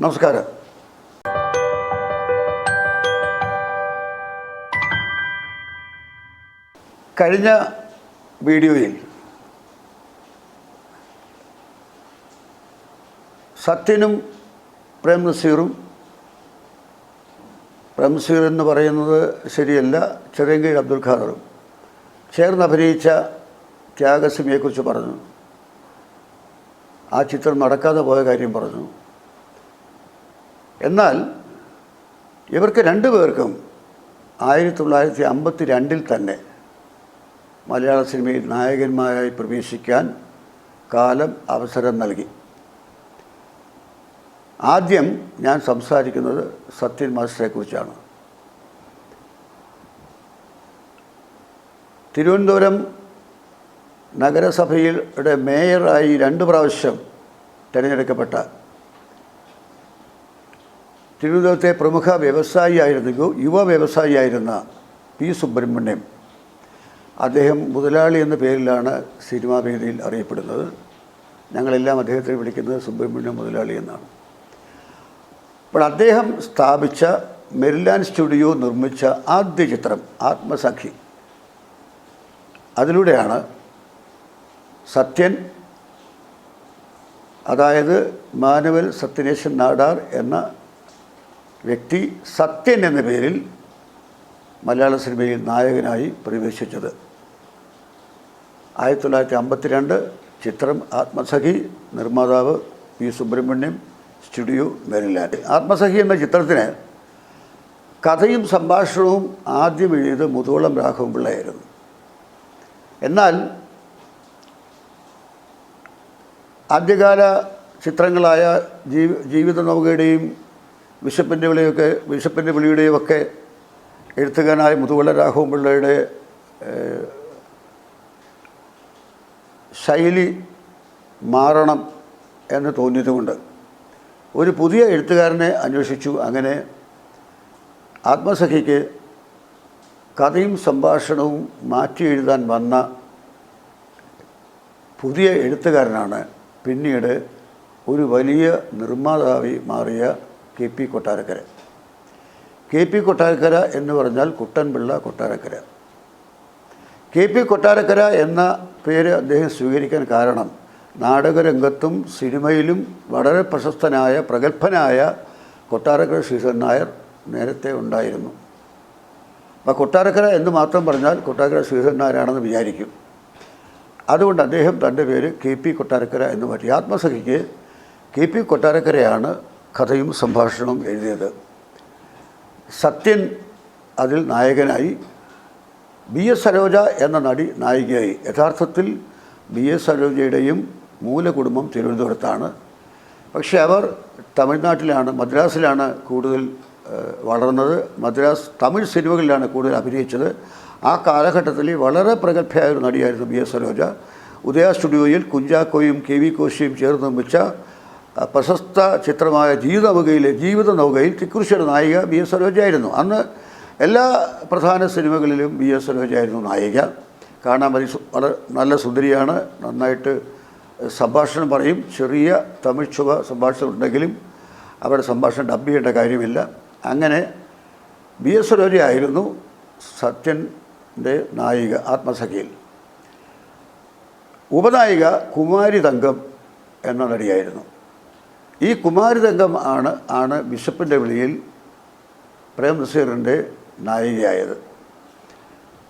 നമസ്കാരം. കഴിഞ്ഞ വീഡിയോയിൽ സത്യനും പ്രേം നസീറും പ്രേം നസീർ എന്ന് പറയുന്നത് ശരിയല്ല ചെറിയങ്കീഴ് അബ്ദുൽ ഖാദറും ചേർന്ന് അഭിനയിച്ച ത്യാഗസിമിയെക്കുറിച്ച് പറഞ്ഞു. ആ ചിത്രം നടക്കാതെ പോയ കാര്യം പറഞ്ഞു. എന്നാൽ ഇവർക്ക് രണ്ടു പേർക്കും ആയിരത്തി തൊള്ളായിരത്തി അമ്പത്തി രണ്ടിൽ തന്നെ മലയാള സിനിമയിൽ നായകന്മാരായി പ്രവേശിക്കാൻ കാലം അവസരം നൽകി. ആദ്യം ഞാൻ സംസാരിക്കുന്നത് സത്യൻ മാസ്റ്ററെക്കുറിച്ചാണ്. തിരുവനന്തപുരം നഗരസഭയുടെ മേയറായി രണ്ട് പ്രാവശ്യം തിരഞ്ഞെടുക്കപ്പെട്ട തിരുവനന്തപുരത്തെ പ്രമുഖ വ്യവസായിയായിരുന്ന യുവ വ്യവസായിയായിരുന്ന പി സുബ്രഹ്മണ്യം. അദ്ദേഹം മുതലാളി എന്ന പേരിലാണ് സിനിമാ വേദിയിൽ അറിയപ്പെടുന്നത്. ഞങ്ങളെല്ലാം അദ്ദേഹത്തെ വിളിക്കുന്നത് സുബ്രഹ്മണ്യം മുതലാളി എന്നാണ്. അപ്പോൾ അദ്ദേഹം സ്ഥാപിച്ച മെരിലാൻ സ്റ്റുഡിയോ നിർമ്മിച്ച ആദ്യ ചിത്രം ആത്മസഖി അതിലൂടെയാണ് സത്യൻ അതായത് മാനുവൽ സത്യനേശൻ നാടാർ എന്ന വ്യക്തി സത്യൻ എന്ന പേരിൽ മലയാള സിനിമയിൽ നായകനായി പ്രവേശിച്ചത്. ആയിരത്തി തൊള്ളായിരത്തി അമ്പത്തിരണ്ട് ചിത്രം ആത്മസഖി നിർമ്മാതാവ് P Subrahmanyam studio Merryland. Athmasakhi എന്ന ചിത്രത്തിന് കഥയും സംഭാഷണവും ആദ്യം എഴുതിയത് മുതോളം രാഘവൻപിള്ളയായിരുന്നു. എന്നാൽ ആദ്യകാല ചിത്രങ്ങളായ ജീവി ജീവിത നൗകയുടെയും വിശപ്പിന്റെ വിളിയൊക്കെ ബിഷപ്പിന്റെ വിളിയുടെയും ഒക്കെ എഴുത്തുകാരനായ മുതുകുള രാഘവൻപിള്ളയുടെ പിള്ളയുടെ ശൈലി മാറണം എന്ന് തോന്നിയതുകൊണ്ട് ഒരു പുതിയ എഴുത്തുകാരനെ അന്വേഷിച്ചു. അങ്ങനെ ആത്മസഖിക്ക് കഥയും സംഭാഷണവും മാറ്റി എഴുതാൻ വന്ന പുതിയ എഴുത്തുകാരനാണ് പിന്നീട് ഒരു വലിയ നിർമ്മാതാവി മാറിയ K P Kottarakkara. K P Kottarakkara എന്ന് പറഞ്ഞാൽ കുട്ടൻപിള്ള കൊട്ടാരക്കര. കെ പി കൊട്ടാരക്കര എന്ന പേര് അദ്ദേഹം സ്വീകരിക്കാൻ കാരണം നാടകരംഗത്തും സിനിമയിലും വളരെ പ്രശസ്തനായ പ്രഗത്ഭനായ കൊട്ടാരക്കര ശ്രീധരൻ നായർ നേരത്തെ ഉണ്ടായിരുന്നു. അപ്പോൾ കൊട്ടാരക്കര എന്ന് മാത്രം പറഞ്ഞാൽ കൊട്ടാരക്കര ശ്രീധരൻ നായരാണെന്ന് വിചാരിക്കും. അതുകൊണ്ട് അദ്ദേഹം തന്റെ പേര് കെ പി കൊട്ടാരക്കര എന്ന് മാറ്റി. ആത്മസഖിക്ക് കെ പി കൊട്ടാരക്കരയാണ് കഥയും സംഭാഷണവും എഴുതിയത്. സത്യൻ അതിൽ നായകനായി. ബി എസ് സരോജ എന്ന നടി നായികയായി. യഥാർത്ഥത്തിൽ ബി എസ് സരോജയുടെയും മൂലകുടുംബം തിരുവനന്തപുരത്താണ്. പക്ഷെ അവർ തമിഴ്നാട്ടിലാണ് മദ്രാസിലാണ് കൂടുതൽ വളർന്നത്. മദ്രാസ് തമിഴ് സിനിമകളിലാണ് കൂടുതൽ അഭിനയിച്ചത്. ആ കാലഘട്ടത്തിൽ വളരെ പ്രഗത്ഭയായ ഒരു നടിയായിരുന്നു ബി എസ് സരോജ. ഉദയ സ്റ്റുഡിയോയിൽ കുഞ്ചാക്കോയും കെ വി കോശിയും ചേർന്ന് നിർമ്മിച്ച പ്രശസ്ത ചിത്രമായ ജീവിത നൗകയിലെ ജീവിത നൗകയിൽ തിക്കുറിശ്ശിയുടെ നായിക ബി എസ് സരോജയായിരുന്നു അന്ന് എല്ലാ പ്രധാന സിനിമകളിലും ബി എസ് സരോജയായിരുന്നു നായിക. കാണാൻ മതി വളരെ നല്ല സുന്ദരിയാണ്. നന്നായിട്ട് സംഭാഷണം പറയും. ചെറിയ തമിഴ് ചുവ സംഭാഷണം ഉണ്ടെങ്കിലും അവരുടെ സംഭാഷണം ഡബ് ചെയ്യേണ്ട കാര്യമില്ല. അങ്ങനെ ബി എസ് സരോജയായിരുന്നു സത്യന്റെ നായിക ആത്മസഖിയിൽ. ഉപനായിക കുമാരി തങ്കം എന്ന നടിയായിരുന്നു. ഈ കുമാരി തങ്കം ആണ് ആണ് ബിഷപ്പിന്റെ വിളിയിൽ പ്രേം നസീറിന്റെ നായികയായത്.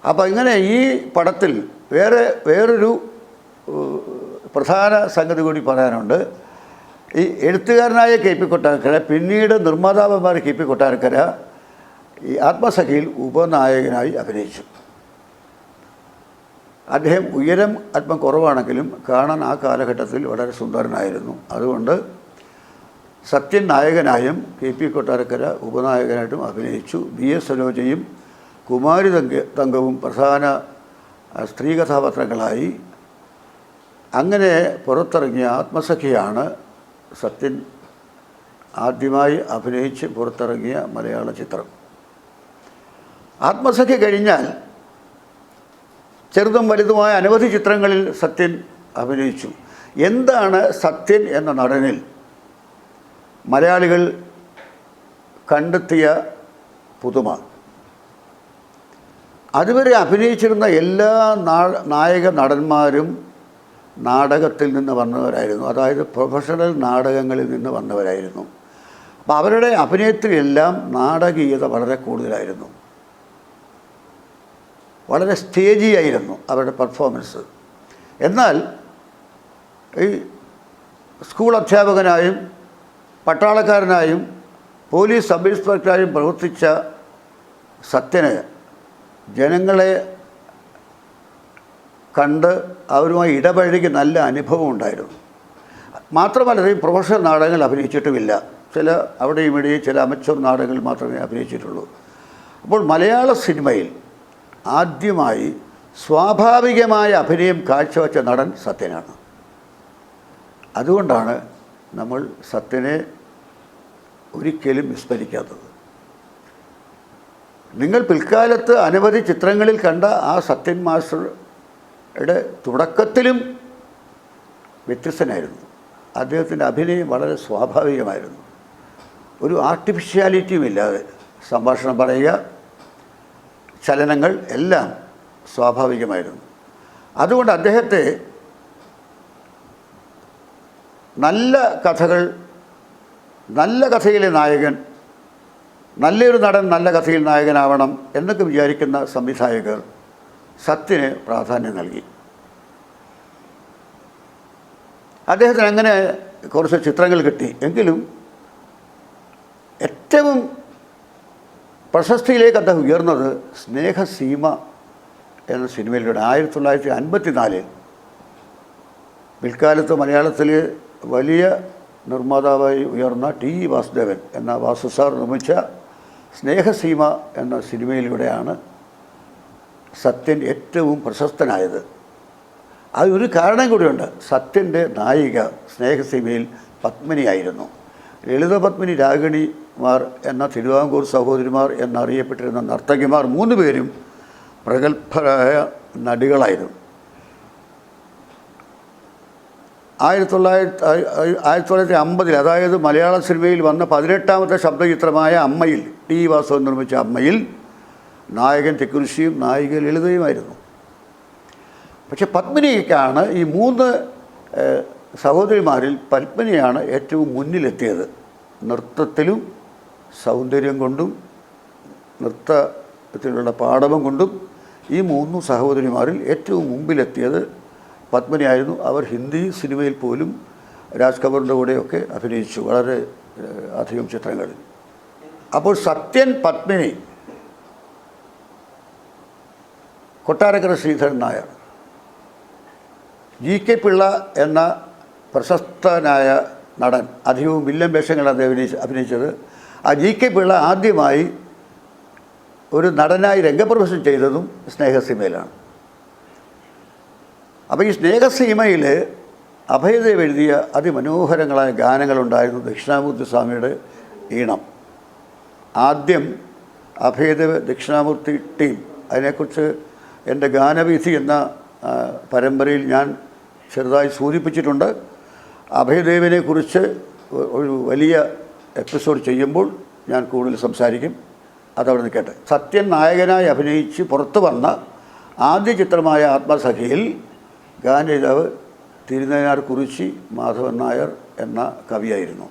അപ്പോൾ ഇങ്ങനെ ഈ പടത്തിൽ വേറെ വേറൊരു പ്രധാന സംഗതി കൂടി പറയാനുണ്ട്. ഈ എഴുത്തുകാരനായ കെ പി കൊട്ടാരക്കര പിന്നീട് നിർമ്മാതാവന്മാർ കെ പി കൊട്ടാരക്കര ഈ ആത്മസഖിയിൽ ഉപനായകനായി അഭിനയിച്ചു. അദ്ദേഹം ഉയരം അല്പം കുറവാണെങ്കിലും കാണാൻ ആ കാലഘട്ടത്തിൽ വളരെ സുന്ദരനായിരുന്നു. അതുകൊണ്ട് സത്യൻ നായകനായും കെ പി കൊട്ടാരക്കര ഉപനായകനായിട്ടും അഭിനയിച്ചു. ബി എസ് സരോജയും കുമാരി തങ്ക തങ്കവും പ്രധാന സ്ത്രീ കഥാപാത്രങ്ങളായി. അങ്ങനെ പുറത്തിറങ്ങിയ ആത്മസഖിയാണ് സത്യൻ ആദ്യമായി അഭിനയിച്ച് പുറത്തിറങ്ങിയ മലയാള ചിത്രം. ആത്മസഖി കഴിഞ്ഞാൽ ചെറുതും വലുതുമായ അനവധി ചിത്രങ്ങളിൽ സത്യൻ അഭിനയിച്ചു. എന്താണ് സത്യൻ എന്ന നടനിൽ മലയാളികൾ കണ്ടെത്തിയ പുതുമ. അതുവരെ അഭിനയിച്ചിരുന്ന എല്ലാ നായക നടന്മാരും നാടകത്തിൽ നിന്ന് വന്നവരായിരുന്നു. അതായത് പ്രൊഫഷണൽ നാടകങ്ങളിൽ നിന്ന് വന്നവരായിരുന്നു. അപ്പോൾ അവരുടെ അഭിനയത്തിലെല്ലാം നാടകീയത വളരെ കൂടുതലായിരുന്നു. വളരെ സ്റ്റേജിയായിരുന്നു അവരുടെ പെർഫോമൻസ് എന്നാൽ ഈ സ്കൂൾ അധ്യാപകനായും പട്ടാളക്കാരനായും പോലീസ് സബ് ഇൻസ്പെക്ടറായും പ്രവർത്തിച്ച സത്യന് ജനങ്ങളെ കണ്ട് അവരുമായി ഇടപഴകി നല്ല അനുഭവം ഉണ്ടായിരുന്നു. മാത്രമല്ല ഈ പ്രൊഫഷണൽ നാടകങ്ങൾ അഭിനയിച്ചിട്ടുമില്ല. ചില അവിടെയും ഇവിടെയും ചില അമച്ചൂർ നാടകങ്ങൾ മാത്രമേ അഭിനയിച്ചിട്ടുള്ളൂ. അപ്പോൾ മലയാള സിനിമയിൽ ആദ്യമായി സ്വാഭാവികമായ അഭിനയം കാഴ്ചവെച്ച നടൻ സത്യനാണ്. അതുകൊണ്ടാണ് നമ്മൾ സത്യനെ ഒരിക്കലും വിസ്മരിക്കാത്തത്. നിങ്ങൾ പിൽക്കാലത്ത് അനവധി ചിത്രങ്ങളിൽ കണ്ട ആ സത്യൻ മാസ്റ്ററുടെ തുടക്കത്തിലും വ്യത്യസ്തനായിരുന്നു. അദ്ദേഹത്തിന്റെ അഭിനയം വളരെ സ്വാഭാവികമായിരുന്നു. ഒരു ആർട്ടിഫിഷ്യാലിറ്റിയും ഇല്ലാതെ സംഭാഷണം പറയുക ചലനങ്ങൾ എല്ലാം സ്വാഭാവികമായിരുന്നു. അതുകൊണ്ട് അദ്ദേഹത്തെ നല്ല കഥകൾ നല്ല കഥയിലെ നായകൻ നല്ലൊരു നടൻ നല്ല കഥയിൽ നായകനാവണം എന്നൊക്കെ വിചാരിക്കുന്ന സംവിധായകർ സത്യന് പ്രാധാന്യം നൽകി. അദ്ദേഹത്തിന് അങ്ങനെ കുറച്ച് ചിത്രങ്ങൾ കിട്ടി. എങ്കിലും ഏറ്റവും പ്രശസ്തിയിലേക്ക് അദ്ദേഹം ഉയർന്നത് സ്നേഹസീമ എന്ന സിനിമയിലൂടെ. ആയിരത്തി തൊള്ളായിരത്തി അൻപത്തി പിൽക്കാലത്ത് മലയാളത്തിൽ വലിയ നിർമ്മാതാവായി ഉയർന്ന ടി ഇ വാസുദേവൻ എന്ന വാസു സാർ നിർമ്മിച്ച സ്നേഹസീമ എന്ന സിനിമയിലൂടെയാണ് സത്യൻ ഏറ്റവും പ്രശസ്തനായത്. അതൊരു കാരണം കൂടിയുണ്ട്. സത്യന്റെ നായിക സ്നേഹസീമയിൽ പത്മിനിയായിരുന്നു. ലളിത പത്മിനി രാഗിണിമാർ എന്ന തിരുവാങ്കൂർ സഹോദരിമാർ എന്നറിയപ്പെട്ടിരുന്ന നർത്തകിമാർ മൂന്ന് പേരും പ്രഗത്ഭരായ നടികളായിരുന്നു. ആയിരത്തി തൊള്ളായിരത്തി ആയി- ആയി- ആയിരത്തി തൊള്ളായിരത്തി അമ്പതിൽ അതായത് മലയാള സിനിമയിൽ വന്ന പതിനെട്ടാമത്തെ ശബ്ദചിത്രമായ അമ്മയിൽ ടി വാസവൻ നിർമ്മിച്ച അമ്മയിൽ നായകൻ തെക്കുരിശിയും നായിക ലളിതയുമായിരുന്നു. പക്ഷെ പത്മിനിക്കാണ് ഈ മൂന്ന് സഹോദരിമാരിൽ പത്മിനിയാണ് ഏറ്റവും മുന്നിലെത്തിയത്. നൃത്തത്തിലും സൗന്ദര്യം കൊണ്ടും നൃത്തത്തിലുള്ള പാടവം കൊണ്ടും ഈ മൂന്ന് സഹോദരിമാരിൽ ഏറ്റവും മുമ്പിലെത്തിയത് പത്മിനിയായിരുന്നു അവർ ഹിന്ദി സിനിമയിൽ പോലും രാജ് കപൂറിന്റെ കൂടെയൊക്കെ അഭിനയിച്ചു. വളരെ അധികം ചിത്രങ്ങളിൽ. അപ്പോൾ സത്യൻ പത്മിനി കൊട്ടാരക്കര ശ്രീധരൻ നായർ ജി കെ പിള്ള എന്ന പ്രശസ്തനായ നടൻ അധികവും വില്ലൻ വേഷങ്ങളാണ് അഭിനയിച്ച അഭിനയിച്ചത്. ആ ജി കെ പിള്ള ആദ്യമായി ഒരു നടനായി രംഗപ്രവേശം ചെയ്തതും സ്നേഹസീമയിലാണ് അപ്പോൾ ഈ സ്നേഹസീമയിൽ അഭയദേവ് എഴുതിയ അതിമനോഹരങ്ങളായ ഗാനങ്ങളുണ്ടായിരുന്നു ദക്ഷിണാമൂർത്തി സ്വാമിയുടെ ഈണം. ആദ്യം അഭയദേവ് ദക്ഷിണാമൂർത്തി ടീം അതിനെക്കുറിച്ച് എന്റെ ഗാനവീഥി എന്ന പരമ്പരയിൽ ഞാൻ ചെറുതായി സൂചിപ്പിച്ചിട്ടുണ്ട്. അഭയദേവിനെ കുറിച്ച് ഒരു വലിയ എപ്പിസോഡ് ചെയ്യുമ്പോൾ ഞാൻ കൂടുതൽ സംസാരിക്കും. അതവിടെ നിൽക്കട്ടെ സത്യൻ നായകനായി അഭിനയിച്ച് പുറത്തു വന്ന ആദ്യ ചിത്രമായ ആത്മസഖിയിൽ ഗാനരചാവ് തിരുനേനാർ കുറിച്ചി മാധവൻ നായർ എന്ന കവിയായിരുന്നു.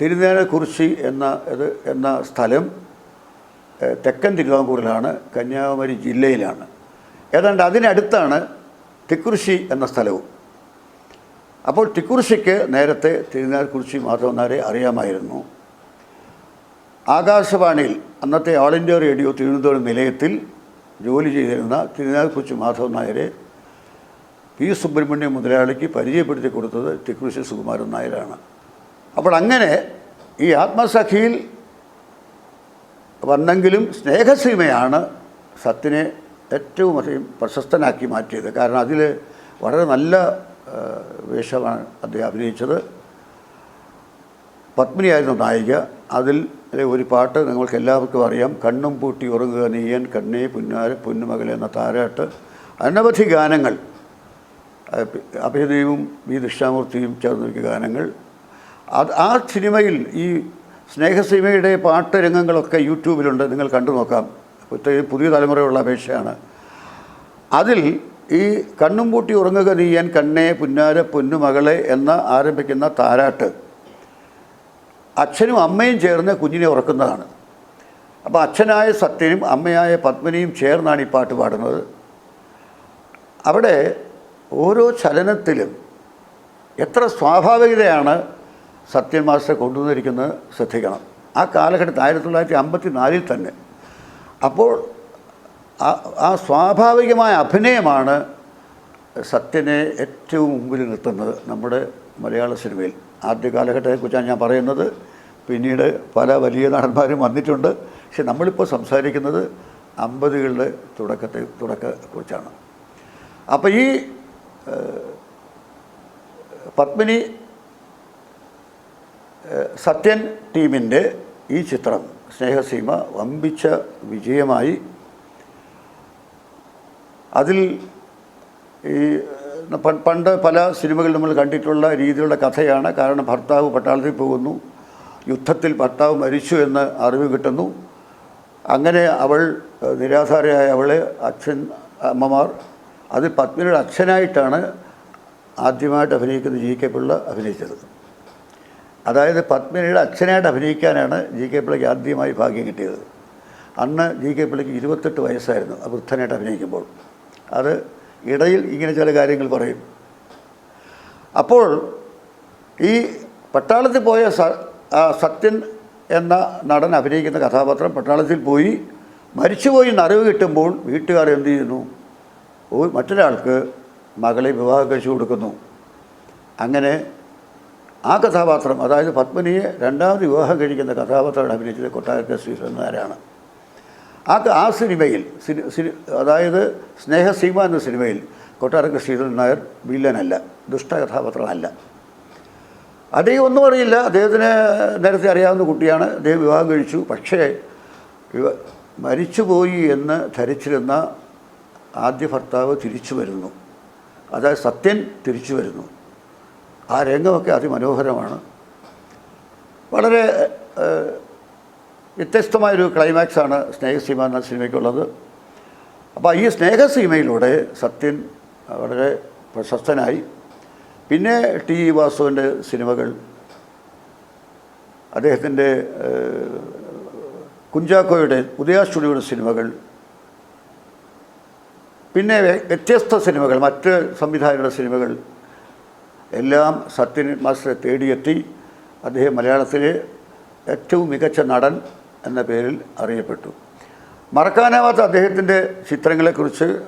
തിരുനേനാർ കുറിച്ചി എന്ന ഇത് എന്ന സ്ഥലം തെക്കൻ തിരുവിതാംകൂറിലാണ് കന്യാകുമാരി ജില്ലയിലാണ്. ഏതാണ്ട് അതിനടുത്താണ് തിക്കുറിശി എന്ന സ്ഥലവും. അപ്പോൾ തിക്കുറിശിക്ക് നേരത്തെ തിരുനാൾക്കുറിശി മാധവൻ നായരെ അറിയാമായിരുന്നു. ആകാശവാണിയിൽ അന്നത്തെ ഓൾ ഇന്ത്യ റേഡിയോ തിരുവനന്തപുരം നിലയത്തിൽ ജോലി ചെയ്തിരുന്ന തിരുനാൾക്കുറിച്ചി മാധവൻ നായരെ പി സുബ്രഹ്മണ്യ മുതലാളിക്ക് പരിചയപ്പെടുത്തി കൊടുത്തത് ടിക്കുശി സുകുമാരൻ നായരാണ്. അപ്പോൾ അങ്ങനെ ഈ ആത്മസഖിയിൽ വന്നെങ്കിലും സ്നേഹസീമയാണ് സത്തിനെ ഏറ്റവും അധികം പ്രശസ്തനാക്കി മാറ്റിയത്. കാരണം അതിൽ വളരെ നല്ല വേഷമാണ് അദ്ദേഹം അഭിനയിച്ചത്. പത്മിനിയായിരുന്നു നായിക. അതിൽ ഒരു പാട്ട് നിങ്ങൾക്ക് എല്ലാവർക്കും അറിയാം. കണ്ണും പൂട്ടി ഉറങ്ങുക നീയൻ കണ്ണേ പുന്നാര പൊന്നുമകൾ എന്ന താരാട്ട്. അനവധി ഗാനങ്ങൾ അഭയദേവും വി ദക്ഷിണാമൂർത്തിയും ചേർന്ന് ഗാനങ്ങൾ. അത് ആ സിനിമയിൽ ഈ സ്നേഹസിനിമയുടെ പാട്ട് രംഗങ്ങളൊക്കെ യൂട്യൂബിലുണ്ട്. നിങ്ങൾ കണ്ടു നോക്കാം. പ്രത്യേകിച്ച് പുതിയ തലമുറയുള്ള അപേക്ഷയാണ്. അതിൽ ഈ കണ്ണും പൂട്ടി ഉറങ്ങുക നീയൻ കണ്ണേ പുന്നാര പൊന്നുമകളെ എന്ന് ആരംഭിക്കുന്ന താരാട്ട് അച്ഛനും അമ്മയും ചേർന്ന് കുഞ്ഞിനെ ഉറക്കുന്നതാണ്. അപ്പോൾ അച്ഛനായ സത്യനും അമ്മയായ പത്മനിയും ചേർന്നാണ് ഈ പാട്ട് പാടുന്നത്. അവിടെ ഓരോ ചലനത്തിലും എത്ര സ്വാഭാവികതയാണ് സത്യൻ മാസ്റ്റർ കൊണ്ടുവന്നിരിക്കുന്നത് ശ്രദ്ധിക്കണം. ആ കാലഘട്ടത്തിൽ ആയിരത്തി തൊള്ളായിരത്തി അമ്പത്തി നാലിൽ തന്നെ. അപ്പോൾ ആ സ്വാഭാവികമായ അഭിനയമാണ് സത്യനെ ഏറ്റവും മുമ്പിൽ നിർത്തുന്നത് നമ്മുടെ മലയാള സിനിമയിൽ. ആദ്യ കാലഘട്ടത്തെക്കുറിച്ചാണ് ഞാൻ പറയുന്നത്. പിന്നീട് പല വലിയ നടന്മാരും വന്നിട്ടുണ്ട്. പക്ഷെ നമ്മളിപ്പോൾ സംസാരിക്കുന്നത് അമ്പതുകളുടെ തുടക്കത്തെ തുടക്കത്തെക്കുറിച്ചാണ് അപ്പോൾ ഈ പത്മിനി സത്യൻ ടീമിന്റെ ഈ ചിത്രം സ്നേഹസീമ വമ്പിച്ച വിജയമായി. അതിൽ ഈ പണ്ട് പല സിനിമകളിൽ നമ്മൾ കണ്ടിട്ടുള്ള രീതിയിലുള്ള കഥയാണ്. കാരണം ഭർത്താവ് പട്ടാളത്തിൽ പോകുന്നു. യുദ്ധത്തിൽ ഭർത്താവ് മരിച്ചു എന്ന് അറിവ് കിട്ടുന്നു. അങ്ങനെ അവൾ നിരാധാരയായ അവളെ അച്ഛൻ അമ്മമാർ അത് പത്മിനിയുടെ അച്ഛനായിട്ടാണ് ആദ്യമായിട്ട് അഭിനയിക്കുന്ന ജി കെ പിള്ള അഭിനയിച്ചത്. അതായത് പത്മിനിയുടെ അച്ഛനായിട്ട് അഭിനയിക്കാനാണ് ജി കെ പിള്ളയ്ക്ക് ആദ്യമായി ഭാഗ്യം കിട്ടിയത്. അന്ന് ജി കെ പിള്ളയ്ക്ക് ഇരുപത്തെട്ട് വയസ്സായിരുന്നു ആ വൃദ്ധനായിട്ട് അഭിനയിക്കുമ്പോൾ. അത് ഇടയിൽ ഇങ്ങനെ ചില കാര്യങ്ങൾ പറയും. അപ്പോൾ ഈ പട്ടാളത്തിൽ പോയ സത്യൻ എന്ന നടൻ അഭിനയിക്കുന്ന കഥാപാത്രം പട്ടാളത്തിൽ പോയി. മരിച്ചുപോയി എന്ന് അറിവ് കിട്ടുമ്പോൾ വീട്ടുകാർ എന്ത് ചെയ്യുന്നു? മറ്റൊരാൾക്ക് മകളെ വിവാഹം കഴിച്ചു കൊടുക്കുന്നു. അങ്ങനെ ആ കഥാപാത്രം അതായത് പത്മിനിയെ രണ്ടാമത് വിവാഹം കഴിക്കുന്ന കഥാപാത്രം അഭിനയിച്ചത് കൊട്ടാരത്തെ ശ്രീധരനാരാണ് ആ ആ സിനിമയിൽ സിനി അതായത് സ്നേഹസീമ എന്ന സിനിമയിൽ കൊട്ടാരക്ക ശ്രീധരൻ നായർ വില്ലനല്ല ദുഷ്ട കഥാപാത്രമല്ല അദ്ദേഹം ഒന്നും അറിയില്ല. അദ്ദേഹത്തിന് നേരത്തെ അറിയാവുന്ന കുട്ടിയാണ്. അദ്ദേഹം വിവാഹം കഴിച്ചു. പക്ഷേ മരിച്ചുപോയി എന്ന് ധരിച്ചിരുന്ന ആദ്യ ഭർത്താവ് തിരിച്ചു വരുന്നു. അതായത് സത്യൻ തിരിച്ചു വരുന്നു. ആ രംഗമൊക്കെ അതിമനോഹരമാണ്. വളരെ വ്യത്യസ്തമായൊരു ക്ലൈമാക്സാണ് സ്നേഹസീമ എന്ന സിനിമയ്ക്കുള്ളത്. അപ്പോൾ ഈ സ്നേഹസീമയിലൂടെ സത്യൻ വളരെ പ്രശസ്തനായി. പിന്നെ ടി വാസുവിന്റെ സിനിമകൾ അദ്ദേഹത്തിന്റെ കുഞ്ചാക്കോയുടെ ഉദയ സ്റ്റുഡിയോയുടെ സിനിമകൾ പിന്നെ വ്യത്യസ്ത സിനിമകൾ മറ്റ് സംവിധായകരുടെ സിനിമകൾ. എല്ലാം സത്യൻ മാസ്റ്ററെ തേടിയെത്തി. അദ്ദേഹം മലയാളത്തിലെ ഏറ്റവും മികച്ച നടൻ എന്ന പേരിൽ അറിയപ്പെട്ടു. മറക്കാനാവാത്ത അദ്ദേഹത്തിന്റെ ചിത്രങ്ങളെക്കുറിച്ച്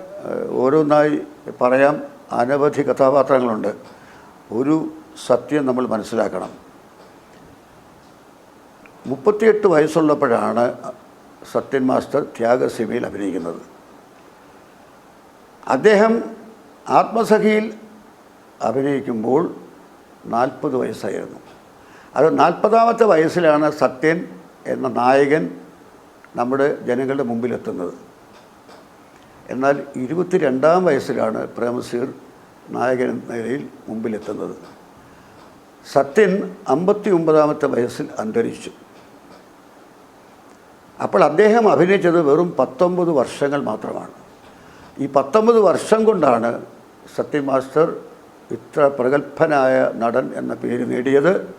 ഓരോന്നായി പറയാം. അനവധി കഥാപാത്രങ്ങളുണ്ട്. ഒരു സത്യം നമ്മൾ മനസ്സിലാക്കണം. മുപ്പത്തിയെട്ട് വയസ്സുള്ളപ്പോഴാണ് സത്യൻ മാസ്റ്റർ ത്യാഗസീമയിൽ അഭിനയിക്കുന്നത്. അദ്ദേഹം ആത്മസഖിയിൽ അഭിനയിക്കുമ്പോൾ നാൽപ്പത് വയസ്സായിരുന്നു. അത് നാൽപ്പതാമത്തെ വയസ്സിലാണ് സത്യൻ എന്ന നായകൻ നമ്മുടെ ജനങ്ങളുടെ മുമ്പിലെത്തുന്നത്. എന്നാൽ ഇരുപത്തിരണ്ടാം വയസ്സിലാണ് പ്രേമസീർ നായകൻ എന്ന നിലയിൽ മുമ്പിലെത്തുന്നത്. സത്യൻ അമ്പത്തി ഒമ്പതാമത്തെ വയസ്സിൽ അന്തരിച്ചു. അപ്പോൾ അദ്ദേഹം അഭിനയിച്ചത് വെറും പത്തൊമ്പത് വർഷങ്ങൾ മാത്രമാണ്. ഈ പത്തൊമ്പത് വർഷം കൊണ്ടാണ് സത്യൻ മാസ്റ്റർ ഇത്ര പ്രഗത്ഭനായ നടൻ എന്ന പേര് നേടിയത്.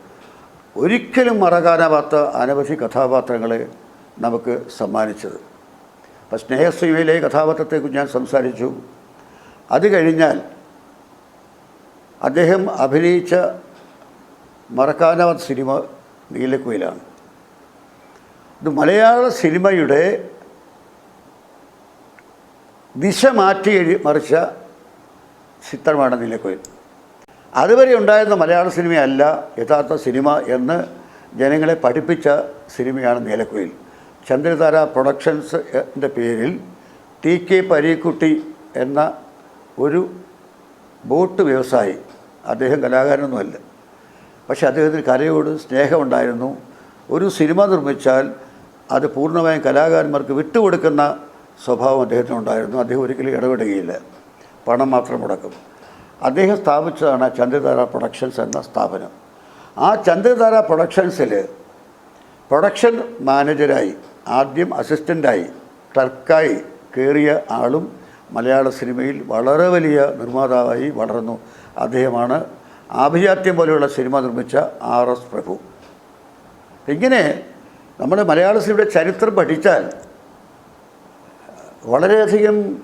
ഒരിക്കലും മറക്കാനാവാത്ത അനവധി കഥാപാത്രങ്ങളെ നമുക്ക് സമ്മാനിച്ചത്. അപ്പം സ്നേഹസീമയിലെ കഥാപാത്രത്തെക്കുറിച്ച് ഞാൻ സംസാരിച്ചു. അത് കഴിഞ്ഞാൽ അദ്ദേഹം അഭിനയിച്ച മറക്കാനാവാത്ത സിനിമ നീലക്കുയിലാണ്. ഇത് മലയാള സിനിമയുടെ ദിശ മാറ്റി മറിച്ച ചിത്രമാണ് നീലക്കുയിൽ അതുവരെ ഉണ്ടായിരുന്ന മലയാള സിനിമയല്ല യഥാർത്ഥ സിനിമ എന്ന് ജനങ്ങളെ പഠിപ്പിച്ച സിനിമയാണ് നീലക്കുയിൽ ചന്ദ്രതാര പ്രൊഡക്ഷൻസ് എന്റെ പേരിൽ ടി കെ പരീക്കുട്ടി എന്ന ഒരു ബോട്ട് വ്യവസായി അദ്ദേഹം കലാകാരനൊന്നുമല്ല. പക്ഷേ അദ്ദേഹത്തിന് കലയോട് സ്നേഹമുണ്ടായിരുന്നു. ഒരു സിനിമ നിർമ്മിച്ചാൽ അത് പൂർണമായും കലാകാരന്മാർക്ക് വിട്ടുകൊടുക്കുന്ന സ്വഭാവം അദ്ദേഹത്തിനുണ്ടായിരുന്നു. അദ്ദേഹം ഒരിക്കലും ഇടപെടുകയില്ല. പണം മാത്രം മുടക്കും. അദ്ദേഹം സ്ഥാപിച്ചതാണ് ചന്ദ്രധാര പ്രൊഡക്ഷൻസ് എന്ന സ്ഥാപനം. ആ ചന്ദ്രധാര പ്രൊഡക്ഷൻസിൽ പ്രൊഡക്ഷൻ മാനേജരായി ആദ്യം അസിസ്റ്റന്റായി ക്ലർക്കായി കയറിയ ആളും മലയാള സിനിമയിൽ വളരെ വലിയ നിർമ്മാതാവായി വളർന്നു. അദ്ദേഹമാണ് ആഭിജാത്യം പോലെയുള്ള സിനിമ നിർമ്മിച്ച ആർ എസ് പ്രഭു. ഇങ്ങനെ നമ്മുടെ മലയാള സിനിമയുടെ ചരിത്രം പഠിച്ചാൽ വളരെയധികം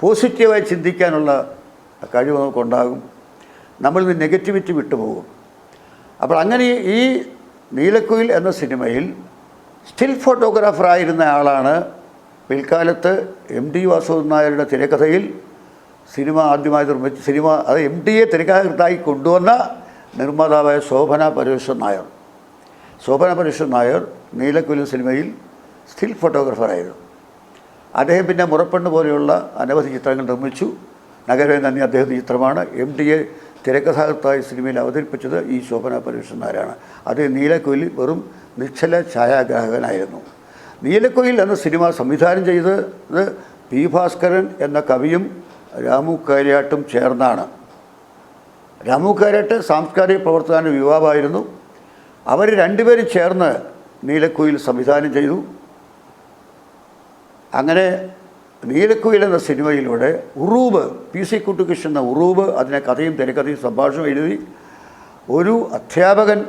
പോസിറ്റീവായി ചിന്തിക്കാനുള്ള കഴിവ് നമുക്കുണ്ടാകും. നമ്മളിൽ നിന്ന് നെഗറ്റിവിറ്റി വിട്ടുപോകും. അപ്പോൾ അങ്ങനെ ഈ നീലക്കുയിൽ എന്ന സിനിമയിൽ സ്റ്റിൽ ഫോട്ടോഗ്രാഫറായിരുന്ന ആളാണ് പിൽക്കാലത്ത് എം ഡി വാസുദേവൻ നായരുടെ തിരക്കഥയിൽ സിനിമ ആദ്യമായി നിർമ്മിച്ച സിനിമ അത് എം ഡിയെ തിരക്കഥാകൃത്തായി കൊണ്ടുവന്ന നിർമ്മാതാവായ ശോഭന പരമേശ്വരൻ നായർ. ശോഭന പരമേശ്വരൻ നായർ നീലക്കുയിൽ സിനിമയിൽ സ്റ്റിൽ ഫോട്ടോഗ്രാഫറായിരുന്നു. അദ്ദേഹം പിന്നെ മുറപ്പെണ്ണ് പോലെയുള്ള അനവധി ചിത്രങ്ങൾ നിർമ്മിച്ചു. നഗരവേ നന്ദി അദ്ദേഹത്തിന്റെ ചിത്രമാണ്. എം ഡിയെ തിരക്കഥാകൃത്തായി സിനിമയിൽ അവതരിപ്പിച്ചത് ഈ ശോഭന പരമേശ്വരനാരാണ് അത് നീലക്കുയിൽ വെറും നിശ്ചല ഛായാഗ്രാഹകനായിരുന്നു. നീലക്കുയിൽ എന്ന സിനിമ സംവിധാനം ചെയ്തത് പി ഭാസ്കരൻ എന്ന കവിയും രാമു കാര്യാട്ടും ചേർന്നാണ്. രാമു കാര്യാട്ട് സാംസ്കാരിക പ്രവർത്തകന്റെ യുവാവായിരുന്നു. അവർ രണ്ടുപേരും ചേർന്ന് നീലക്കുയിൽ സംവിധാനം ചെയ്തു. അങ്ങനെ നീലക്കുയിൽ എന്ന സിനിമയിലൂടെ ഉറൂബ് പി സി കുട്ടുകൃഷ്ണൻ എന്ന ഉറൂബ് അതിനെ കഥയും തിരക്കഥയും സംഭാഷണം എഴുതി ഒരു അധ്യാപകൻ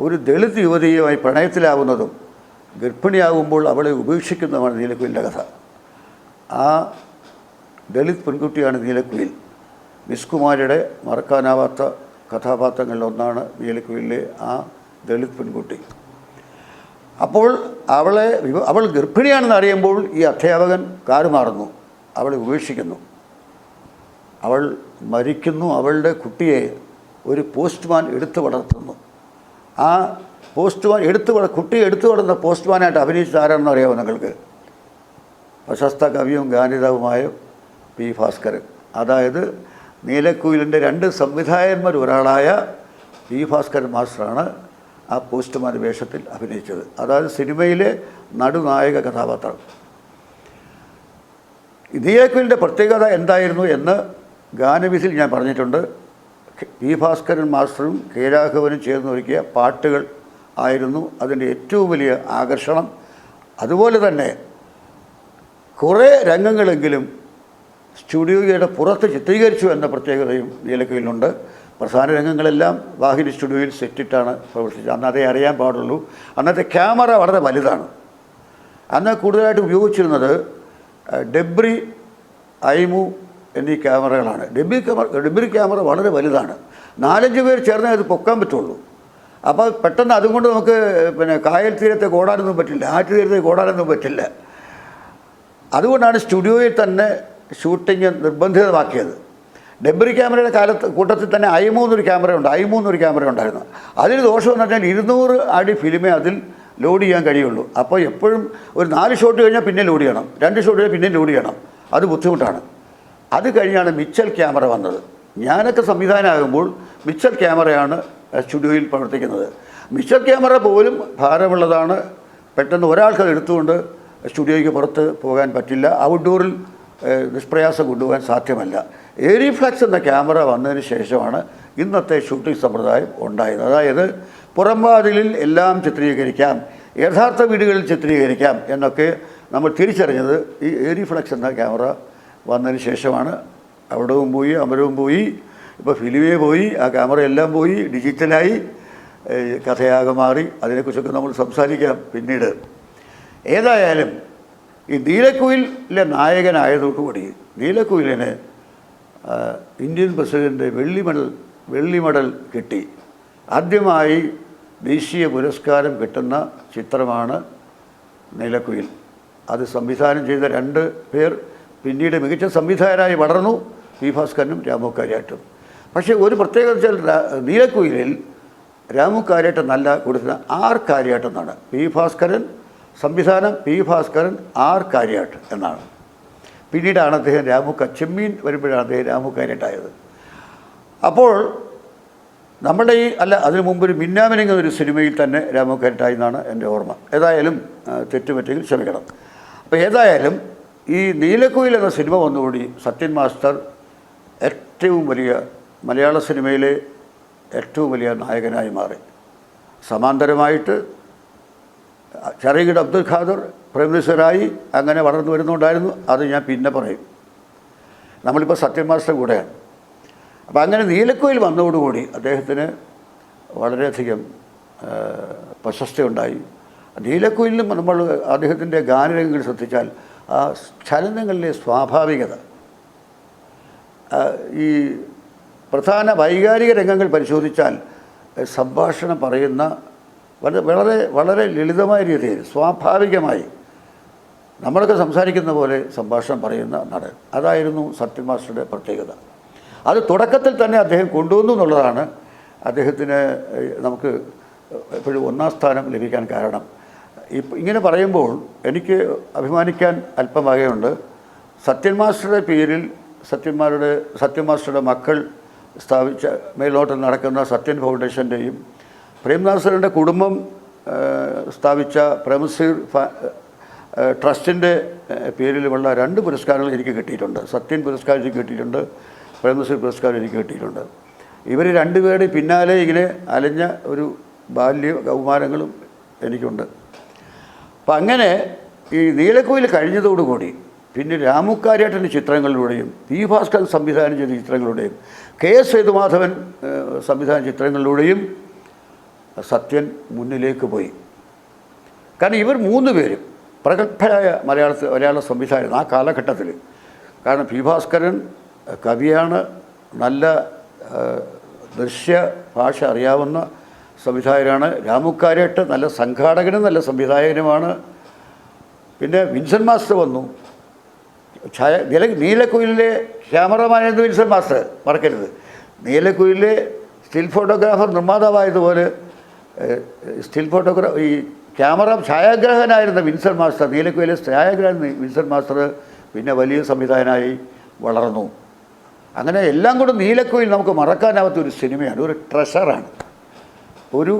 ഒരു ദളിത് യുവതിയുമായി പ്രണയത്തിലാവുന്നതും ഗർഭിണിയാകുമ്പോൾ അവളെ ഉപേക്ഷിക്കുന്നതുമാണ് നീലക്കുയിലിന്റെ കഥ. ആ ദളിത് പെൺകുട്ടിയാണ് നീലക്കുയിൽ. മിസ് കുമാരിയുടെ മറക്കാനാവാത്ത കഥാപാത്രങ്ങളിലൊന്നാണ് നീലക്കുയിലെ ആ ദളിത് പെൺകുട്ടി. അപ്പോൾ അവളെ അവൾ ഗർഭിണിയാണെന്ന് അറിയുമ്പോൾ ഈ അധ്യാപകൻ കാറുമാറുന്നു അവളെ ഉപേക്ഷിക്കുന്നു. അവൾ മരിക്കുന്നു. അവളുടെ കുട്ടിയെ ഒരു പോസ്റ്റ്മാൻ എടുത്തു വളർത്തുന്നു. ആ പോസ്റ്റ്മാൻ എടുത്തു വള കുട്ടിയെ എടുത്തു വളർന്ന പോസ്റ്റ്മാനായിട്ട് അഭിനയിച്ചത് ആരാണെന്ന് അറിയാമോ നിങ്ങൾക്ക്? പ്രശസ്ത കവിയും ഗാനിതാവുമായ പി ഭാസ്കരൻ. അതായത് നീലക്കുയിലിന്റെ രണ്ട് സംവിധായകന്മാർ ഒരാളായ പി ഭാസ്കരൻ മാസ്റ്ററാണ് ആ പോസ്റ്റ്മാൻ വേഷത്തിൽ അഭിനയിച്ചത്. അതായത് സിനിമയിലെ നടുനായക കഥാപാത്രം. നീലക്കുയിലിന്റെ പ്രത്യേകത എന്തായിരുന്നു എന്ന് ഗാനവിസിൽ ഞാൻ പറഞ്ഞിട്ടുണ്ട്. പി ഭാസ്കരൻ മാസ്റ്ററും കെ രാഘവനും ചേർന്ന് ഒരുക്കിയ പാട്ടുകൾ ആയിരുന്നു അതിന്റെ ഏറ്റവും വലിയ ആകർഷണം. അതുപോലെ തന്നെ കുറേ രംഗങ്ങളെങ്കിലും സ്റ്റുഡിയോയുടെ പുറത്ത് ചിത്രീകരിച്ചു എന്ന പ്രത്യേകതയും നീലക്കുയിലുണ്ട് പ്രധാന രംഗങ്ങളെല്ലാം വാഹിനി സ്റ്റുഡിയോയിൽ സെറ്റിട്ടാണ് പ്രവർത്തിച്ചത്. അന്ന് അതേ അറിയാൻ പാടുള്ളൂ. അന്നത്തെ ക്യാമറ വളരെ വലുതാണ്. അന്ന് കൂടുതലായിട്ട് ഉപയോഗിച്ചിരുന്നത് ഡെബ്രി ഐമു എന്നീ ക്യാമറകളാണ്. ഡെബ്രി ക്യാമറ ഡെബ്രി ക്യാമറ വളരെ വലുതാണ്. നാലഞ്ച് പേർ ചേർന്നേ അത് പൊക്കാൻ പറ്റുള്ളൂ. അപ്പോൾ പെട്ടെന്ന് അതുകൊണ്ട് നമുക്ക് പിന്നെ കായൽ തീരത്തെ ഓടാനൊന്നും പറ്റില്ല ആറ്റു തീരത്തെ ഓടാനൊന്നും പറ്റില്ല. അതുകൊണ്ടാണ് സ്റ്റുഡിയോയിൽ തന്നെ ഷൂട്ടിങ് നിർബന്ധിതമാക്കിയത്. ഡെബ്രി ക്യാമറയുടെ കാലത്ത് കൂട്ടത്തിൽ തന്നെ ഐമൂന്നൊരു ക്യാമറ ഉണ്ട് ഐമൂന്നൊരു ക്യാമറ ഉണ്ടായിരുന്നു. അതിൽ ദോഷം എന്ന് പറഞ്ഞാൽ ഇരുന്നൂറ് അടി ഫിലിമേ അതിൽ ലോഡ് ചെയ്യാൻ കഴിയുള്ളൂ. അപ്പോൾ എപ്പോഴും ഒരു നാല് ഷോട്ട് കഴിഞ്ഞാൽ പിന്നെ ലോഡ് ചെയ്യണം രണ്ട് ഷോട്ട് കഴിഞ്ഞാൽ പിന്നെ ലോഡ് ചെയ്യണം. അത് ബുദ്ധിമുട്ടാണ്. അത് കഴിഞ്ഞാണ് മിച്ചൽ ക്യാമറ വന്നത്. ഞാനൊക്കെ സംവിധാനമാകുമ്പോൾ മിച്ചൽ ക്യാമറയാണ് സ്റ്റുഡിയോയിൽ പ്രവർത്തിക്കുന്നത്. മിച്ചൽ ക്യാമറ പോലും ഭാരമുള്ളതാണ്. പെട്ടെന്ന് ഒരാൾക്ക് എടുത്തുകൊണ്ട് സ്റ്റുഡിയോയ്ക്ക് പുറത്ത് പോകാൻ പറ്റില്ല. ഔട്ട്ഡോറിൽ നിഷ്പ്രയാസം കൊണ്ടുപോകാൻ സാധ്യമല്ല. ഏരിഫ്ലക്സ് എന്ന ക്യാമറ വന്നതിന് ശേഷമാണ് ഇന്നത്തെ ഷൂട്ടിംഗ് സമ്പ്രദായം ഉണ്ടായത് അതായത് പുറംവാതിലിൽ എല്ലാം ചിത്രീകരിക്കാം യഥാർത്ഥ വീടുകളിൽ ചിത്രീകരിക്കാം എന്നൊക്കെ നമ്മൾ തിരിച്ചറിഞ്ഞത് ഈ ഏരിഫ്ലക്സ് എന്ന ക്യാമറ വന്നതിന് ശേഷമാണ്. അവിടവും പോയി അമരവും പോയി ഇപ്പോൾ ഫിലിമേ പോയി ആ ക്യാമറ എല്ലാം പോയി ഡിജിറ്റലായി കഥയാകെ മാറി. അതിനെക്കുറിച്ചൊക്കെ നമ്മൾ സംസാരിക്കാം പിന്നീട്. ഏതായാലും ഈ നീലക്കുയിലെ നായകനായതോടുകൂടി നീലക്കുയിലിന് ഇന്ത്യൻ പ്രസിഡന്റ് വെള്ളി മെഡൽ വെള്ളി മെഡൽ കിട്ടി. ആദ്യമായി ദേശീയ പുരസ്കാരം കിട്ടുന്ന ചിത്രമാണ് നീലക്കുയിൽ. അത് സംവിധാനം ചെയ്ത രണ്ട് പേർ പിന്നീട് മികച്ച സംവിധായകരായി വളർന്നു പി ഭാസ്കരനും രാമു കാര്യാട്ടും. പക്ഷേ ഒരു പ്രത്യേകത വെച്ചാൽ നീലക്കുയിലിൽ രാമു കാര്യാട്ടം നല്ല കൊടുക്കുന്ന ആർ കാര്യാട്ടം എന്നാണ്. പി ഭാസ്കരൻ സംവിധാനം പി ഭാസ്കരൻ ആർ കാര്യാട്ട് എന്നാണ്. പിന്നീടാണ് അദ്ദേഹം രാമുക്ക ചെമ്മീൻ വരുമ്പോഴാണ് അദ്ദേഹം രാമുക്കാനായിട്ടായത് അപ്പോൾ നമ്മുടെ ഈ അല്ല അതിനു മുമ്പ് ഒരു ഒരു സിനിമയിൽ തന്നെ രാമു കാര്യാട്ടായി എന്നാണ് എന്റെ ഓർമ്മ. ഏതായാലും തെറ്റുമറ്റെങ്കിൽ ക്ഷമിക്കണം. അപ്പോൾ ഏതായാലും ഈ നീലക്കുയിൽ എന്ന സിനിമ വന്നുകൂടി സത്യൻ മാസ്റ്റർ ഏറ്റവും വലിയ മലയാള സിനിമയിലെ ഏറ്റവും വലിയ നായകനായി മാറി. സമാന്തരമായിട്ട് ചെറിയകിട് അബ്ദുൽ ഖാദർ പ്രൈം മിനിസ്റ്ററായി അങ്ങനെ വളർന്നു വരുന്നുണ്ടായിരുന്നു അത് ഞാൻ പിന്നെ പറയും. നമ്മളിപ്പോൾ സത്യൻ മാസ്റ്റർ കൂടെയാണ്. അപ്പോൾ അങ്ങനെ നീലക്കോയിൽ വന്നതോടുകൂടി അദ്ദേഹത്തിന് വളരെയധികം ആ, പ്രശസ്തി ഉണ്ടായി നീലക്കോയിലും നമ്മൾ അദ്ദേഹത്തിന്റെ ഗാനരംഗങ്ങൾ ശ്രദ്ധിച്ചാൽ ആ ചലനങ്ങളിലെ സ്വാഭാവികത ഈ പ്രധാന വൈകാരിക രംഗങ്ങൾ പരിശോധിച്ചാൽ സംഭാഷണം പറയുന്ന വളരെ വളരെ ലളിതമായ രീതിയിൽ സ്വാഭാവികമായി നമ്മളൊക്കെ സംസാരിക്കുന്ന പോലെ സംഭാഷണം പറയുന്ന നടൻ. അതായിരുന്നു സത്യൻ മാസ്റ്ററുടെ പ്രത്യേകത. അത് തുടക്കത്തിൽ തന്നെ അദ്ദേഹം കൊണ്ടുവന്നു എന്നുള്ളതാണ് അദ്ദേഹത്തിന് നമുക്ക് എപ്പോഴും ഒന്നാം സ്ഥാനം ലഭിക്കാൻ കാരണം. ഇപ്പം ഇങ്ങനെ പറയുമ്പോൾ എനിക്ക് അഭിമാനിക്കാൻ അല്പം വകയുണ്ട് സത്യൻ മാസ്റ്ററുടെ പേരിൽ സത്യന്മാരുടെ സത്യൻ മാസ്റ്ററുടെ മക്കൾ സ്ഥാപിച്ച മേലോട്ട് നടക്കുന്ന സത്യൻ ഫൗണ്ടേഷന്റെയും പ്രേംദാസരുടെ കുടുംബം സ്ഥാപിച്ച ആ, ട്രസ്റ്റിന്റെ പേരിലുമുള്ള രണ്ട് പുരസ്കാരങ്ങൾ എനിക്ക് കിട്ടിയിട്ടുണ്ട്. സത്യൻ പുരസ്കാരം എനിക്ക് കിട്ടിയിട്ടുണ്ട് പ്രേമസീർ പുരസ്കാരം എനിക്ക് കിട്ടിയിട്ടുണ്ട്. ഇവർ രണ്ടുപേരുടെ പിന്നാലെ ഇങ്ങനെ അലഞ്ഞ ഒരു ബാല്യ കൗമാരങ്ങളും എനിക്കുണ്ട്. അപ്പം അങ്ങനെ ഈ നീലക്കോയിൽ കഴിഞ്ഞതോടുകൂടി പിന്നെ രാമുക്കാരിയേട്ടന്റെ ചിത്രങ്ങളിലൂടെയും പി ഭാസ്കർ സംവിധാനം ചെയ്ത ചിത്രങ്ങളിലൂടെയും കെ എസ് സേതുമാധവൻ സംവിധാന ചിത്രങ്ങളിലൂടെയും സത്യൻ മുന്നിലേക്ക് പോയി. കാരണം ഇവർ മൂന്ന് പേരും പ്രഗത്ഭരായ മലയാള മലയാള സംവിധായകൻ ആ കാലഘട്ടത്തിൽ. കാരണം പി ഭാസ്കരൻ കവിയാണ് നല്ല ദൃശ്യ ഭാഷ അറിയാവുന്ന സംവിധായകനാണ്. രാമുക്കാരേട്ട് നല്ല സംഘാടകനും നല്ല സംവിധായകനുമാണ്. പിന്നെ വിൻസൻ മാസ്റ്റർ വന്നു. ഛായ നില നീലക്കുയിലിലെ ക്യാമറമാനായിരുന്നു വിൻസൻ മാസ്റ്റർ മറക്കരുത്. നീലക്കുയിലിലെ സ്റ്റിൽ ഫോട്ടോഗ്രാഫർ നിർമ്മാതാവായതുപോലെ സ്റ്റിൽ ഫോട്ടോഗ്രാഫ് ഈ ക്യാമറ ഛായാഗ്രാഹകനായിരുന്ന വിൻസെന്റ് മാസ്റ്റർ നീലക്കുയിലെ ഛായാഗ്രാഹൻ വിൻസെന്റ് മാസ്റ്റർ പിന്നെ വലിയ സംവിധായകനായി വളർന്നു. അങ്ങനെ എല്ലാം കൂടെ നീലക്കുയിൽ നമുക്ക് മറക്കാനാവാത്ത ഒരു സിനിമയാണ്. ഒരു ട്രഷറാണ് ഒരു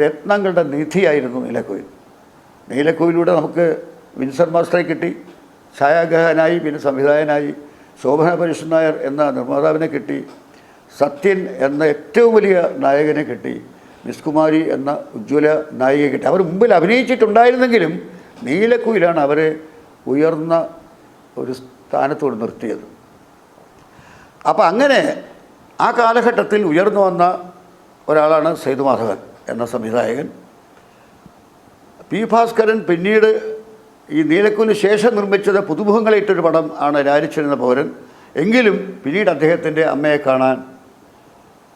രത്നങ്ങളുടെ നിധിയായിരുന്നു നീലക്കുയിൽ. നീലക്കുയിലൂടെ നമുക്ക് വിൻസെന്റ് മാസ്റ്ററെ കിട്ടി. ഛായാഗ്രഹനായി പിന്നെ സംവിധായകനായി ശോഭന പരീഷൻ നായർ എന്ന നിർമ്മാതാവിനെ കിട്ടി. സത്യൻ എന്ന ഏറ്റവും വലിയ നായകനെ കിട്ടി. മിസ് കുമാരി എന്ന ഉജ്ജ്വല നായിക കിട്ടി. അവർ മുമ്പിൽ അഭിനയിച്ചിട്ടുണ്ടായിരുന്നെങ്കിലും നീലക്കുയിലാണ് അവരെ ഉയർന്ന ഒരു സ്ഥാനത്തോട് നിർത്തിയത്. അപ്പോൾ അങ്ങനെ ആ കാലഘട്ടത്തിൽ ഉയർന്നു വന്ന ഒരാളാണ് സേതുമാധവൻ എന്ന സംവിധായകൻ. പി ഭാസ്കരൻ പിന്നീട് ഈ നീലക്കുലിന് ശേഷം നിർമ്മിച്ചത് പുതുമുഖങ്ങളിട്ടൊരു പടം ആണ് രാരിച്ചിരുന്ന പൗരൻ. എങ്കിലും പിന്നീട് അദ്ദേഹത്തിന്റെ അമ്മയെ കാണാൻ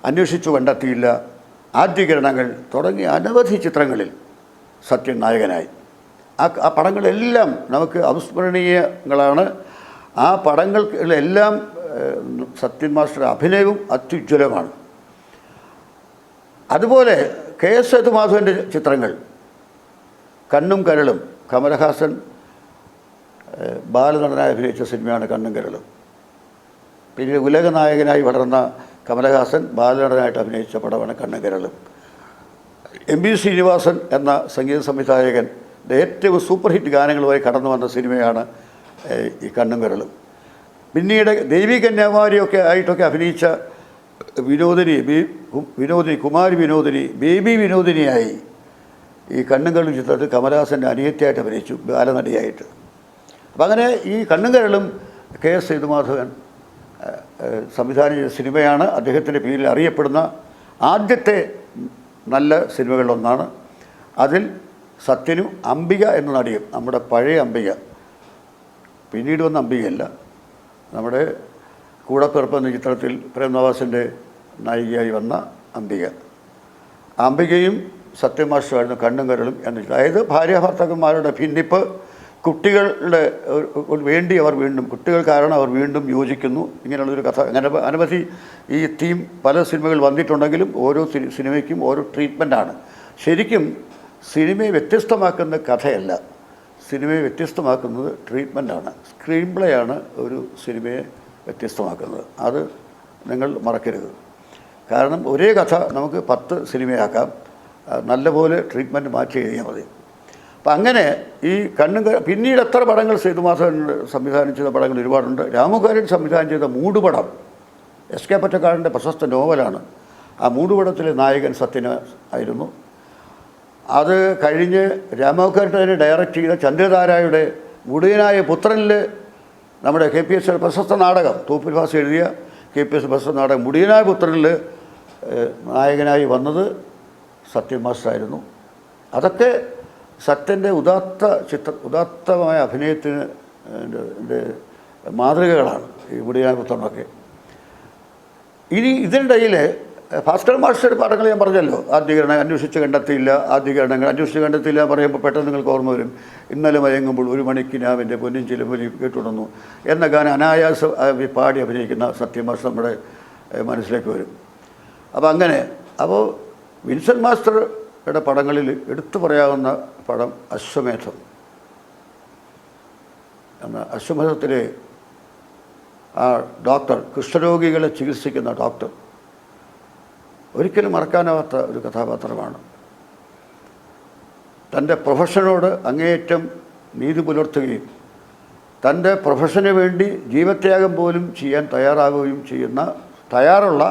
അന്വേഷിച്ചു കണ്ടെത്തിയില്ല. ആദ്യകിരണങ്ങൾ തുടങ്ങിയ അനവധി ചിത്രങ്ങളിൽ സത്യൻ നായകനായി. ആ ആ പടങ്ങളെല്ലാം നമുക്ക് അവിസ്മരണീയങ്ങളാണ്. ആ പടങ്ങൾക്കെല്ലാം സത്യൻ മാസ്റ്റർ അഭിനയവും അത്യുജ്വലമാണ്. അതുപോലെ കെ എസ് സേതുമാധവന്റെ ചിത്രങ്ങൾ കണ്ണും കരളും കമലഹാസൻ ബാലനടനായി അഭിനയിച്ച സിനിമയാണ് കണ്ണും കരളും. പിന്നെ ഉലകനായകനായി വളർന്ന കമലഹാസൻ ബാലനടനായിട്ട് അഭിനയിച്ച പടമാണ് കണ്ണും കരളും എം ബി ശ്രീനിവാസൻ എന്ന സംഗീത സംവിധായകന്റെ ഏറ്റവും സൂപ്പർ ഹിറ്റ് ഗാനങ്ങളുമായി കടന്നു വന്ന സിനിമയാണ് ഈ കണ്ണും പിന്നീട് ദേവി കന്യാകുമാരിയൊക്കെ ആയിട്ടൊക്കെ അഭിനയിച്ച വിനോദിനി ബി- വിനോദിനി കുമാരി വിനോദിനി ബേബി വിനോദിനിയായി ഈ കണ്ണുകളും ചിത്രത്തിൽ കമലഹാസന്റെ അനിയത്തിയായിട്ട് അഭിനയിച്ചു ബാലനടിയായിട്ട്. അപ്പം അങ്ങനെ ഈ കണ്ണുകരളും കെ എസ് സേതുമാധവൻ സംവിധാനം ചെയ്ത സിനിമയാണ് അദ്ദേഹത്തിന്റെ പേരിൽ അറിയപ്പെടുന്ന ആദ്യത്തെ നല്ല സിനിമകളിലൊന്നാണ്. അതിൽ സത്യനും അംബിക എന്ന നടിയും നമ്മുടെ പഴയ അംബിക പിന്നീട് വന്ന അംബികയല്ല നമ്മുടെ കൂടപ്പിറപ്പ് എന്ന ചിത്രത്തിൽ പ്രേംനവാസിന്റെ നായികയായി വന്ന അംബിക. അംബികയും സത്യമാഷുമായിരുന്നു കണ്ണും കരളും എന്ന അതായത് ഭാര്യ ഭർത്താക്കന്മാരുടെ ഭിന്നിപ്പ് കുട്ടികളുടെ വേണ്ടി അവർ വീണ്ടും കുട്ടികൾ കാരണം അവർ വീണ്ടും യോജിക്കുന്നു. ഇങ്ങനെയുള്ളൊരു കഥ. അങ്ങനെ അനവധി ഈ തീം പല സിനിമകൾ വന്നിട്ടുണ്ടെങ്കിലും ഓരോ സിനിമയ്ക്കും ഓരോ ട്രീറ്റ്മെന്റാണ് ശരിക്കും സിനിമയെ വ്യത്യസ്തമാക്കുന്ന കഥയല്ല. സിനിമയെ വ്യത്യസ്തമാക്കുന്നത് ട്രീറ്റ്മെന്റാണ് സ്ക്രീൻ ആണ് ഒരു സിനിമയെ വ്യത്യസ്തമാക്കുന്നത്. അത് നിങ്ങൾ മറക്കരുത്. കാരണം ഒരേ കഥ നമുക്ക് പത്ത് സിനിമയാക്കാം. നല്ലപോലെ ട്രീറ്റ്മെന്റ് മാറ്റി എഴുതിയാൽ മതി. അപ്പം അങ്ങനെ ഈ കണ്ണും പിന്നീട് എത്ര പടങ്ങൾ സേതുമാധവൻ സംവിധാനം ചെയ്ത പടങ്ങൾ ഒരുപാടുണ്ട്. രാമുകാരൻ സംവിധാനം ചെയ്ത മൂടുപടം എസ് കെ പറ്റക്കാടിന്റെ പ്രശസ്ത നോവലാണ്. ആ മൂടുപടത്തിലെ നായകൻ സത്യന ആയിരുന്നു. അത് കഴിഞ്ഞ് രാമോഹൻകട്ടനെ ഡയറക്റ്റ് ചെയ്ത ചന്ദ്രധാരായുടെ മുടിയനായ പുത്രനിൽ നമ്മുടെ കെ പി എസ് പ്രശസ്ത നാടകം തൂപ്പിൽ ഭാസ് എഴുതിയ കെ പി എസ് പ്രശസ്ത നാടകം മുടിയനായ പുത്രനിൽ നായകനായി വന്നത് സത്യൻ മാസ്റ്ററായിരുന്നു. അതൊക്കെ സത്യന്റെ ഉദാത്ത ചിത്ര ഉദാത്തമായ അഭിനയത്തിന് മാതൃകകളാണ് ഈ മുടിയനായ പുത്രനൊക്കെ ഇനി ഇതിനിടയിൽ ഭാസ്കർ മാസ്റ്റർ പാഠങ്ങൾ ഞാൻ പറഞ്ഞല്ലോ. ആദ്യകരണം അന്വേഷിച്ച് കണ്ടെത്തിയില്ല ആദ്യകരണങ്ങൾ അന്വേഷിച്ച് കണ്ടെത്തിയില്ല പറയുമ്പോൾ പെട്ടെന്ന് നിങ്ങൾക്ക് ഓർമ്മ വരും. ഇന്നലെ മയങ്ങുമ്പോൾ ഒരു മണിക്ക് ഞാൻ എന്റെ പൊന്നും ചിലമ്പലി എന്ന ഗാനം അനായാസ പാടി അഭിനയിക്കുന്ന സത്യമാഷ് നമ്മുടെ മനസ്സിലേക്ക് വരും. അപ്പോൾ അങ്ങനെ അപ്പോൾ വിൻസെന്റ് മാസ്റ്ററുടെ പടങ്ങളിൽ എടുത്തു പറയാവുന്ന പടം അശ്വമേധം. എന്ന അശ്വമേധത്തിലെ ആ ഡോക്ടർ കുഷ്ഠരോഗികളെ ചികിത്സിക്കുന്ന ഡോക്ടർ ഒരിക്കലും മറക്കാനാവാത്ത ഒരു കഥാപാത്രമാണ്. തന്റെ പ്രൊഫഷനോട് അങ്ങേയറ്റം നീതി പുലർത്തുകയും തന്റെ പ്രൊഫഷന് വേണ്ടി ജീവത്യാഗം പോലും ചെയ്യാൻ തയ്യാറാകുകയും ചെയ്യുന്ന തയ്യാറുള്ള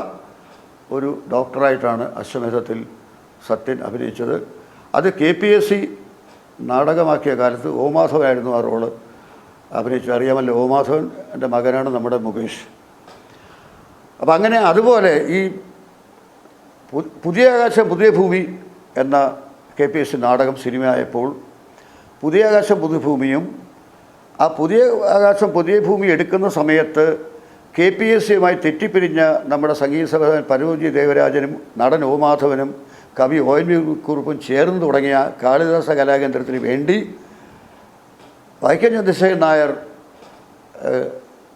ഒരു ഡോക്ടറായിട്ടാണ് അശ്വമേധത്തിൽ സത്യൻ അഭിനയിച്ചത്. അത് കെ പി എസ് സി നാടകമാക്കിയ കാലത്ത് ഓമാധവനായിരുന്നു ആ റോൾ. അഭിനയിച്ചു അറിയാമല്ലോ ഓമാധവൻ എന്റെ മകനാണ് നമ്മുടെ മുകേഷ്. അപ്പം അങ്ങനെ അതുപോലെ ഈ പുതിയ ആകാശം പുതിയ ഭൂമി എന്ന കെ പി എസ് സി നാടകം സിനിമയായപ്പോൾ പുതിയ ആകാശം പുതിയ ഭൂമിയും ആ പുതിയ ആകാശം പുതിയ ഭൂമി എടുക്കുന്ന സമയത്ത് കെ പി എസ് സിയുമായി തെറ്റിപ്പിരിഞ്ഞ നമ്മുടെ സംഗീത സഭ പരമജി ദേവരാജനും നടൻ ഓമാധവനും കവി ഒ എൻ വി കുറുപ്പും ചേർന്ന് തുടങ്ങിയ കാളിദാസ കലാകേന്ദ്രത്തിന് വേണ്ടി വൈക്കം ചന്ദ്രശേഖരൻ നായർ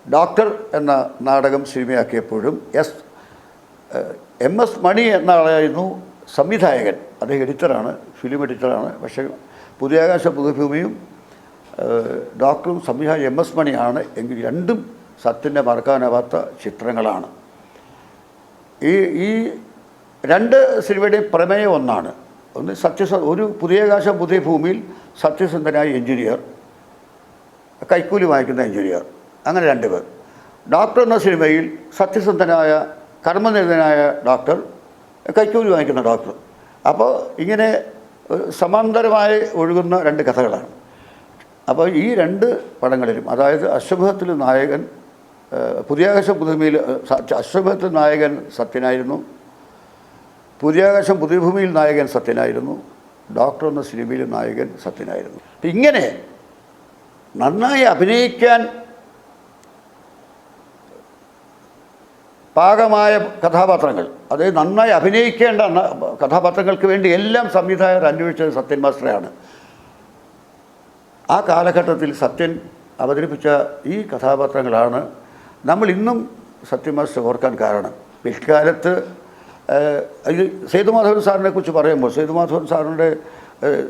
ഡോക്ടർ എന്ന നാടകം സിനിമയാക്കിയപ്പോഴും എസ് എം എസ് മണി എന്ന ആളായിരുന്നു സംവിധായകൻ. അദ്ദേഹം എഡിറ്ററാണ് ഫിലിം എഡിറ്ററാണ്. പക്ഷേ പുതിയ ആകാശ പുതുഭൂമിയും ഡോക്ടറും സംവിധായകൻ എം എസ് മണിയാണ് എങ്കിൽ രണ്ടും സത്യന്റെ മറക്കാനാവാത്ത ചിത്രങ്ങളാണ്. ഈ ഈ രണ്ട് സിനിമയുടെയും പ്രമേയം ഒന്നാണ്. ഒന്ന് സത്യസ ഒരു പുതിയ ആകാശം പുതിയ ഭൂമിയിൽ സത്യസന്ധനായ എഞ്ചിനീയർ കൈക്കൂലി വാങ്ങിക്കുന്ന എഞ്ചിനീയർ അങ്ങനെ രണ്ട് പേർ. ഡോക്ടർ എന്ന സിനിമയിൽ സത്യസന്ധനായ കർമ്മനിരതനായ ഡോക്ടർ കൈക്കൂലി വാങ്ങിക്കുന്ന ഡോക്ടർ. അപ്പോൾ ഇങ്ങനെ സമാന്തരമായി ഒഴുകുന്ന രണ്ട് കഥകളാണ്. അപ്പോൾ ഈ രണ്ട് പടങ്ങളിലും അതായത് അശ്വഭത്തിൽ നായകൻ പുതിയാകാശ പുതുമയിൽ അശ്വഭത്തിൽ നായകൻ സത്യനായിരുന്നു പുതിയ പുതിയഭൂമിയിൽ നായകൻ സത്യനായിരുന്നു. ഡോക്ടർ എന്ന സിനിമയിൽ നായകൻ സത്യനായിരുന്നു. ഇങ്ങനെ നന്നായി അഭിനയിക്കാൻ പാകമായ കഥാപാത്രങ്ങൾ അതായത് നന്നായി അഭിനയിക്കേണ്ട കഥാപാത്രങ്ങൾക്ക് വേണ്ടി എല്ലാം സംവിധായകർ അന്വേഷിച്ചത് സത്യൻ മാസ്റ്ററെയാണ്. ആ കാലഘട്ടത്തിൽ സത്യൻ അവതരിപ്പിച്ച ഈ കഥാപാത്രങ്ങളാണ് നമ്മൾ ഇന്നും സത്യൻ മാസ്റ്റർ ഓർക്കാൻ കാരണം. പിൽക്കാലത്ത് സേതുമാധവൻ സാറിനെ കുറിച്ച് പറയുമ്പോൾ സേതുമാധവൻ സാറിന്റെ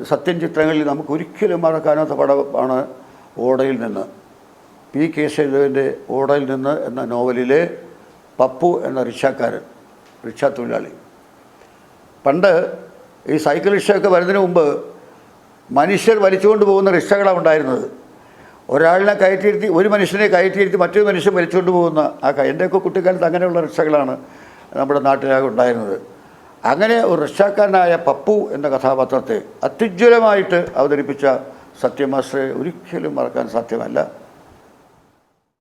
സത്യൻ ചിത്രങ്ങളിൽ നമുക്ക് ഒരിക്കലും മറക്കാനാത്ത പടമാണ് ഓടയിൽ നിന്ന്. പി കെ ശൈലവിന്റെ ഓടയിൽ നിന്ന് എന്ന നോവലിലെ പപ്പു എന്ന റിക്ഷാക്കാരൻ റിക്ഷാ തൊഴിലാളി. പണ്ട് ഈ സൈക്കിൾ റിക്ഷയൊക്കെ വരുന്നതിന് മുമ്പ് മനുഷ്യർ വലിച്ചുകൊണ്ട് പോകുന്ന റിക്ഷകളാണ് ഉണ്ടായിരുന്നത്. ഒരാളിനെ കയറ്റിയിരുത്തി ഒരു മനുഷ്യനെ കയറ്റിയിരുത്തി മറ്റൊരു മനുഷ്യൻ വലിച്ചുകൊണ്ട് പോകുന്ന ആ എന്റെയൊക്കെ കുട്ടിക്കാലത്ത് അങ്ങനെയുള്ള റിക്ഷകളാണ് നമ്മുടെ നാട്ടിലാകെ ഉണ്ടായിരുന്നത്. അങ്ങനെ ഒരു റഷ്യാക്കാരനായ പപ്പു എന്ന കഥാപാത്രത്തെ അത്യുജ്വലമായിട്ട് അവതരിപ്പിച്ച സത്യമാസ്റ്ററെ ഒരിക്കലും മറക്കാൻ സാധ്യമല്ല.